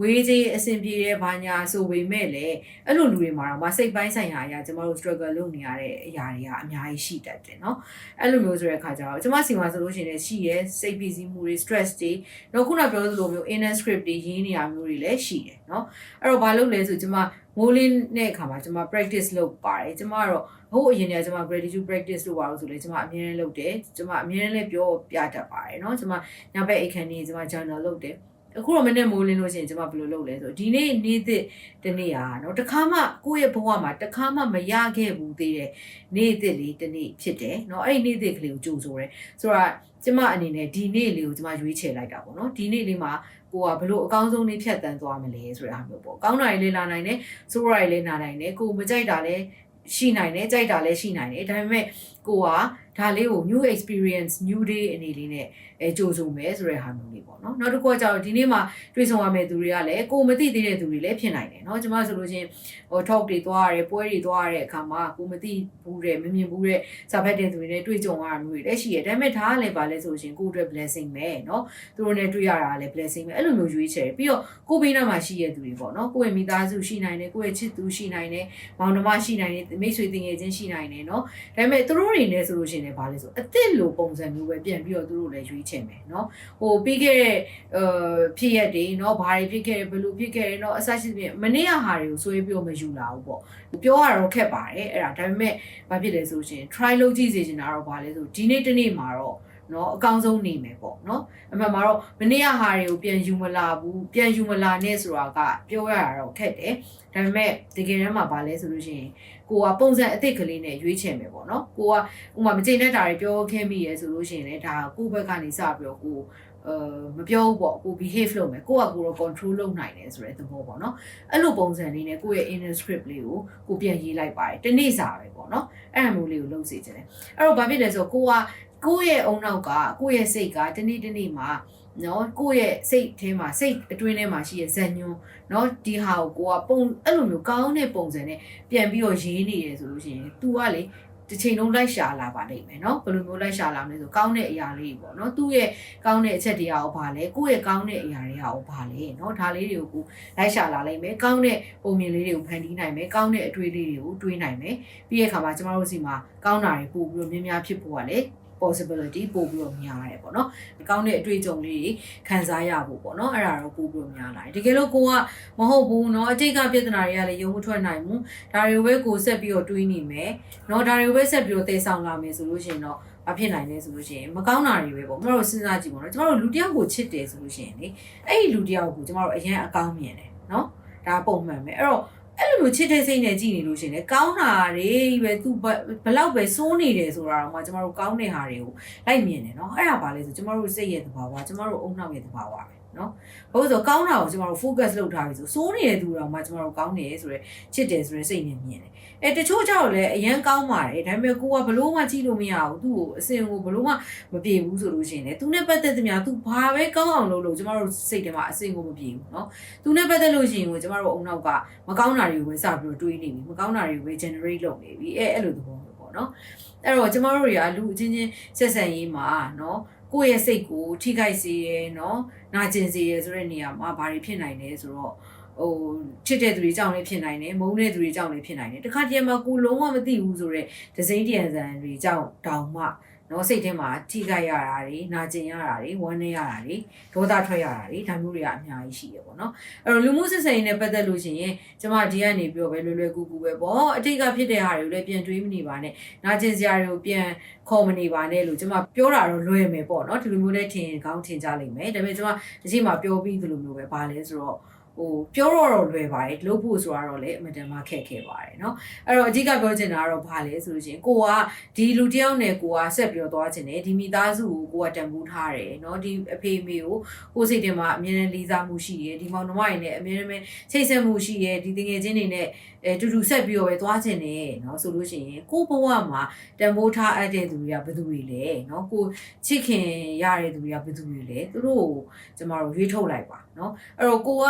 ဝေးကြီးအဆင်ပြေတဲ့ဘာညာဆိုပေမဲ့လည်းအဲ့လိုလူတွေမှာတော့မစိတ်ပိုင်းဆိုင်ရာအရာကျမတို့ struggle လုပ်နေရတဲ့အရာတွေကအများကြီးရှိတတ်တယ်เนาะအဲ့လိုမျိုးဆိုတဲ့အခါကျတော့ကျမစီမှာဆိုလို့ရှိရင်ရှိရဲစိတ်ဖိစီးမှုတွေ stress တွေတော့ခုနပြောသလိုမျိုး inner script တွေရင်းနေရမျိုးတွေလည်းရှိတယ်เนาะအဲ့တော့ဘာလုပ်လဲဆိုကျမမိုးလင်းတဲ့အခါမှာကျမ practice လုပ်ပါတယ်ကျမကတော့ဟိုအရင်ကကျမ gratitude practice လုပ်ပါလို့ဆိုလေကျမအမြဲတမ်းလုပ်တယ်ကျမအမြဲတမ်းလည်းပြောပြတတ်ပါတယ်เนาะကျမညဘက်အိတ်ခမ်းနေကျမ journal လုပ်တယ် အခုတော့မနေ့မိုးလင်းလို့ရှိရင်ကျမဘယ်လိုလုပ်လဲဆိုဒီနေ့နေ့သစ်တနေ့อ่ะเนาะတခါမှကိုယ့်ရဲ့ဘဝမှာတခါမှမရခဲ့ဘူးသေးတဲ့နေ့သစ်လေးတနေ့ဖြစ်တယ်เนาะအဲ့ဒီနေ့သစ်ကလေးကိုကြိုဆိုတယ်ဆိုတော့ကျမအနေနဲ့ဒီနေ့လေးကိုကျမရွေးချယ်လိုက်တာပေါ့နော်ဒီနေ့လေးမှာကိုကဘလို့အကောင်းဆုံးလေးဖြတ်တန်းသွားမလဲဆိုတဲ့ဟာမျိုးပေါ့ကောင်းတာတွေလေးလာနိုင်တယ်ဆိုးတာတွေလေးနာနိုင်တယ်ကိုမကြိုက်တာလည်းရှိနိုင်တယ်ကြိုက်တာလည်းရှိနိုင်တယ်ဒါပေမဲ့ကိုက ဒါလေးကို new experience new day အနေလေးနဲ့အဲကြိုဆိုမယ်ဆိုတဲ့ဟာမျိုးလေးပေါ့နော်နောက်တစ်ခုကကျတော့ဒီနေ့မှာတွေ့ဆုံရမယ့်သူတွေကလည်းကိုမသိသေးတဲ့သူတွေလည်းဖြစ်နိုင်တယ်เนาะကျွန်မဆိုလို့ချင်းဟို talk တွေသွားရတယ်ပွဲတွေသွားရတဲ့အခါမှာကိုမသိဘူးတဲ့မမြင်ဘူးတဲ့စာဖတ်တဲ့သူတွေနဲ့တွေ့ကြုံရတာမျိုးတွေလည်းရှိရတယ်ဒါပေမဲ့ဒါကလည်းပါလဲဆိုရှင်ကိုယ့်အတွက် blessing ပဲเนาะသူတို့နဲ့တွေ့ရတာလည်း blessing ပဲအဲ့လိုမျိုးရွေးချယ်တယ်ပြီးတော့ကိုဘေးနားမှာရှိရတဲ့သူတွေပေါ့เนาะကိုယ့်ရဲ့မိသားစုရှိနိုင်တယ်ကိုယ့်ရဲ့ချစ်သူရှိနိုင်တယ်မောင်နှမရှိနိုင်တယ်မိတ်ဆွေတင်ငယ်ချင်းရှိနိုင်တယ်เนาะဒါပေမဲ့သူတို့တွေနဲ့ဆိုလို့ရှင် လ လည်းဗာလဲဆိုအစ်စ်လိုပုံစံမျိုးပဲပြန်ပြီးတော့သူတို့လည်းရွေးချယ်မယ်เนาะဟိုပြီးခဲ့တဲ့呃ဖြစ်ရက်တွေเนาะဘာတွေဖြစ်ခဲ့တယ်ဘယ်လိုဖြစ်ခဲ့တယ်เนาะအစရှိသဖြင့်မနေ့ကဟာတွေကိုဆွေးပြီးတော့မယူလာဘူးပေါ့ပြောရတော့ခက်ပါတယ်အဲ့ဒါဒါပေမဲ့ဘာဖြစ်လဲဆိုရှင် try လုပ်ကြည့်စေချင်တာတော့ဗာလဲဆိုဒီနေ့တစ်နေ့မှာတော့ နော်အကောင်းဆုံးနေမယ်ပေါ့နော်အမှန်မှာတော့မနေ့ကဟာတွေကိုပြန်ယူမလာဘူးပြန်ယူမလာနဲ့ဆိုတာကပြောရတာတော့ခက်တယ်ဒါပေမဲ့တကယ်တမ်းမှာဗာလဲဆိုလို့ရှိရင်ကိုကပုံစံအစ်စ်ကလေးနဲ့ရွေးချယ်မယ်ပေါ့နော်ကိုကဥမာမချိန်တဲ့တာတွေပြောခဲ့မိရဲဆိုလို့ရှိရင်လည်းဒါကိုယ့်ဘက်ကနေစပြီးတော့ကိုအဲမပြောဘူးပေါ့ကို behave လုပ်မယ်ကိုကကိုတော့ control လုပ်နိုင်တယ်ဆိုတဲ့သဘောပေါ့နော်အဲ့လိုပုံစံလေးနဲ့ကိုယ့်ရဲ့ inner script လေးကိုကိုပြန်ရေးလိုက်ပါတယ်တနေ့စာပဲပေါ့နော်အဲ့အမျိုးလေးကိုလုပ်စေချင်တယ်အဲ့တော့ဘာဖြစ်လဲဆိုတော့ကိုက ကိုယ့်ရဲ့အုံနောက်ကကိုယ့်ရဲ့စိတ်ကတနေ့တနေ့မှာနော်ကိုယ့်ရဲ့စိတ်ထဲမှာစိတ်အတွင်းထဲမှာရှိရဲ့ဇက်ညွန်းနော်ဒီဟာကိုကိုကပုံအဲ့လိုမျိုးကောင်းတဲ့ပုံစံနဲ့ပြန်ပြီးတော့ရေးနေတယ်ဆိုလို့ရှိရင် तू ကလေတစ်ချိန်လုံးလိုက်ရှာလာပါလိမ့်မယ်နော်ဘယ်လိုမျိုးလိုက်ရှာလာမလဲဆိုကောင်းတဲ့အရာလေးပေါ့နော်သူ့ရဲ့ကောင်းတဲ့အချက်တရားဟောပါလဲကိုယ့်ရဲ့ကောင်းတဲ့အရာတွေဟောပါလဲနော်ဒါလေးတွေကိုကိုလိုက်ရှာလာလိုက်မယ်ကောင်းတဲ့ပုံမြင်လေးတွေကိုဖန်တီးနိုင်မယ်ကောင်းတဲ့အတွေ့အလေးတွေကိုတွေးနိုင်မယ်ပြီးရဲ့အခါမှာကျမတို့စီမှာကောင်းတာတွေပို့ပြီးတော့များများဖြစ်ဖို့ကလည်း possibility ပို့ပြီးတော့များတယ်ပေါ့နော်။ကောင်းတဲ့အတွေ့အကြုံလေးတွေခံစားရဖို့ပေါ့နော်။အဲ့ဒါတော့ပို့ပြီးတော့များလာတယ်။တကယ်လို့ကိုကမဟုတ်ဘူးเนาะအတိတ်ကပြဿနာတွေကလည်းယုံမထွက်နိုင်ဘူး။ဒါတွေကိုပဲကိုဆက်ပြီးတော့တွေးနေမယ်။เนาะဒါတွေကိုပဲဆက်ပြီးတော့တည်ဆောင်လာမယ်ဆိုလို့ရှိရင်တော့ဘာဖြစ်နိုင်လဲဆိုလို့ရှိရင်မကောင်းတာတွေပဲပေါ့မတို့စဉ်းစားကြည့်ပါတော့ကျမတို့လူတစ်ယောက်ကိုချစ်တယ်ဆိုလို့ရှိရင်လေအဲ့ဒီလူတစ်ယောက်ကိုကျမတို့အရင်အကောင်းမြင်တယ်เนาะဒါပုံမှန်ပဲအဲ့တော့ အဲ့လိုလိုချစ်တဲ့စိတ်နဲ့ကြည်နေလို့ရှင်လေကောင်းတာတွေပဲသူဘလောက်ပဲစိုးနေတယ်ဆိုတာတော့မှကျမတို့ကောင်းတဲ့ဟာတွေကိုလိုက်မြင်တယ်နော်အဲ့ဒါပါလဲဆိုကျမတို့စိတ်ရဲ့သဘာဝကျမတို့အုံနောက်ရဲ့သဘာဝပဲ နော်ဘာလို့ဆိုကောင်းတာကိုကျမတို့ focus လုပ်ထားပြီဆိုစိုးနေတဲ့သူတော်မှကျမတို့ကောင်းနေဆိုရယ်ချစ်တယ်ဆိုရယ်စိတ်နဲ့မြင်တယ်အဲတချို့ကြောက်လည်းအရန်ကောင်းပါတယ်ဒါပေမဲ့ကိုကဘလို့မှကြည့်လို့မရဘူးသူ့ကိုအစင်ကိုဘလို့မှမပြေဘူးဆိုလို့ရှိရင်လေသူနဲ့ပတ်သက်သမျှသူဘာပဲကောင်းအောင်လုပ်လို့ကျမတို့စိတ်ထဲမှာအစင်ကိုမပြေဘူးနော်သူနဲ့ပတ်သက်လို့ရှိရင်ကိုကျမတို့အုံနောက်ကမကောင်းတာတွေကိုပဲစပြီးတော့တွေးနေပြီမကောင်းတာတွေကိုပဲ generate လုပ်နေပြီအဲအဲ့လိုသဘောမျိုးပေါ့နော်အဲ့တော့ကျမတို့တွေကလူအချင်းချင်းဆက်ဆံရေးမှာနော် ကိုယ့်ရဲ့စိတ်ကိုထိခိုက်စေရယ်เนาะနာကျင်စေရယ်ဆိုတဲ့နေရာမှာဘာတွေဖြစ်နိုင်လဲဆိုတော့ ဟိုချစ်တဲ့သူတွေကြောင့်လည်းဖြစ်နိုင်တယ်မုန်းတဲ့သူတွေကြောင့်လည်းဖြစ်နိုင်တယ်တခါတည်းမှာကိုလုံးဝမသိဘူးဆိုတော့ဒစိမ့်တရံဆန်တွေကြောင့်တောင်မှနော်စိတ်ထဲမှာထိခိုက်ရတာတွေနာကျင်ရတာတွေဝမ်းနည်းရတာတွေဒေါသထွက်ရတာတွေဒါမျိုးတွေကအများကြီးရှိရပေါ့နော်အဲ့တော့လူမှုဆက်ဆံရေးနဲ့ပတ်သက်လို့ရှိရင်ကျမဒီကနေပြောပဲလွယ်လွယ်ကူကူပဲပေါ့အတိတ်ကဖြစ်တဲ့ဟာတွေကိုလည်းပြန်တွေးမနေပါနဲ့နာကျင်စရာတွေကိုပြန်ခေါ်မနေပါနဲ့လို့ကျမပြောတာတော့လွယ်မယ်ပေါ့နော်ဒီလိုမျိုးနဲ့ထင်ကောင်းထင်ကြလိမ့်မယ်ဒါပေမဲ့ကျမဒီချိန်မှာပြောပြီးဒီလိုမျိုးပဲပါလဲဆိုတော့ ဟိုပြောတော့တော့လွယ်ပါတယ်လုပ်ဖို့ဆိုတာတော့လေအမတန်မှခက်ခဲပါတယ်เนาะအဲ့တော့အကြီးကပြောချင်တာကတော့ဘာလဲဆိုလို့ရှိရင်ကိုကဒီလူတယောက်နဲ့ကိုကဆက်ပြောသွားချင်တယ်ဒီမိသားစုကိုကိုကတန်ဖိုးထားတယ်เนาะဒီအဖေအမေကိုကိုစိတ်ထဲမှာအမြဲတမ်းလေးစားမှုရှိတယ်ဒီမောင်နှမတွေနဲ့အမြဲတမ်းချိတ်ဆက်မှုရှိတယ်ဒီတငယ်ချင်းတွေနဲ့အဲတူတူဆက်ပြီးတော့ပဲသွားချင်တယ်เนาะဆိုလို့ရှိရင်ကိုဘဝမှာတန်ဖိုးထားအပ်တဲ့သူတွေကဘယ်သူတွေလဲเนาะကိုချစ်ခင်ရတဲ့သူတွေကဘယ်သူတွေလဲသူတို့ကိုကျမတို့ရွေးထုတ်လိုက်ပါเนาะအဲ့တော့ကိုက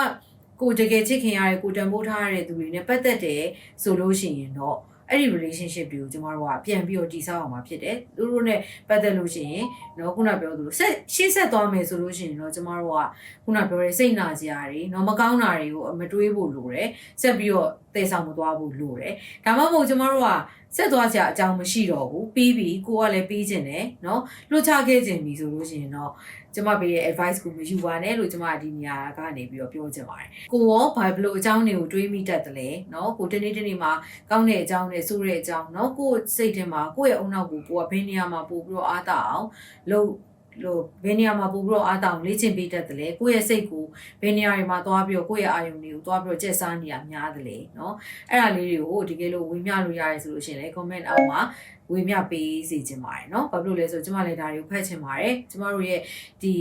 ကိုတကယ်ချစ်ခင်ရတဲ့ကိုတန်ဖိုးထားရတဲ့သူတွေနဲ့ပတ်သက်တယ်ဆိုလို့ရှိရင်တော့အဲ့ဒီ relationship တွေကိုကျမတို့ကပြန်ပြီးတော့တည်ဆောက်အောင်မှာဖြစ်တယ်သူတို့ ਨੇ ပတ်သက်လို့ရှိရင်เนาะခုနပြောသလိုဆက်ရှေ့ဆက်သွားမယ်ဆိုလို့ရှိရင်တော့ကျမတို့ကခုနပြောတဲ့စိတ်နာစရာတွေเนาะမကောင်းတာတွေကိုမတွေးဖို့လိုတယ်ဆက်ပြီးတော့ တည်ဆောင်မသွားဘူးလို့ရတယ်။ဒါမှမဟုတ်ကျမတို့ကဆက်သွားစရာအကြောင်းမရှိတော့ဘူး။ပြီးပြီကိုကလည်းပြီးကျင်တယ်နော်။လွတ်ချခဲ့ခြင်းပြီဆိုလို့ရှိရင်တော့ကျမပေးတဲ့ advice ကိုမယူပါနဲ့လို့ကျမဒီနေရာကနေပြီးတော့ပြောချင်ပါတယ်။ကိုရောဘာဘလို့အကြောင်းတွေကိုတွေးမိတတ်တယ်လဲနော်။ကိုတနေ့တနေ့မှာကောင်းတဲ့အကြောင်းတွေဆိုးတဲ့အကြောင်းနော်။ကိုစိတ်ထဲမှာကိုယ့်ရဲ့အုံနောက်ကိုကိုကဘယ်နေရာမှာပို့ပြီးတော့အားတအောင်လို့ လို့ဘယ်နေရာမှာပို့ပြီးတော့အားတောင်လေ့ကျင့်ပေးတတ်တယ်လဲကိုယ့်ရဲ့စိတ်ကိုဘယ်နေရာတွေမှာသွားပြီးတော့ကိုယ့်ရဲ့အာယုံတွေကိုသွားပြီးတော့ကျက်စားနေရများတယ်လေเนาะအဲ့ဒါလေးတွေကိုတကယ်လို့ဝေမျှလို့ရတယ်ဆိုလို့ရှိရင်လေ comment အောက်မှာ ဝေမျှပေးစေချင်ပါတယ်เนาะဘာဖြစ်လို့လဲဆိုတော့ကျမလည်းဒါတွေကိုဖတ်ချင်ပါတယ်ကျမတို့ရဲ့ဒီ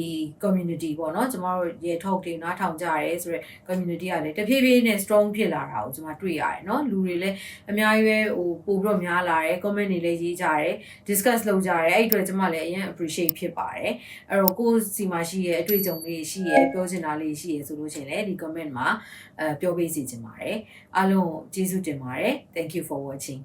community ပေါ့เนาะကျမတို့ရဲ့ talk တွေနားထောင်ကြရဲဆိုတော့ community ကလည်းတဖြည်းဖြည်းနဲ့ strong ဖြစ်လာတာကိုကျမတွေ့ရတယ်เนาะလူတွေလည်းအများကြီးပဲဟိုပို့ပြီးတော့များလာတယ် comment တွေလည်းရေးကြတယ် discuss လုပ်ကြတယ်အဲ့ဒီအတွက်ကျမလည်းအရင် appreciate ဖြစ်ပါတယ်အဲ့တော့ကိုယ်စီမှာရှိရဲ့အတွေ့အကြုံလေးရှိရဲ့ပြောချင်တာလေးရှိရဲ့ဆိုလို့ရှိရင်လည်းဒီ comment မှာအဲပြောပေးစီချင်ပါတယ်အားလုံးကျေးဇူးတင်ပါတယ် thank you for watching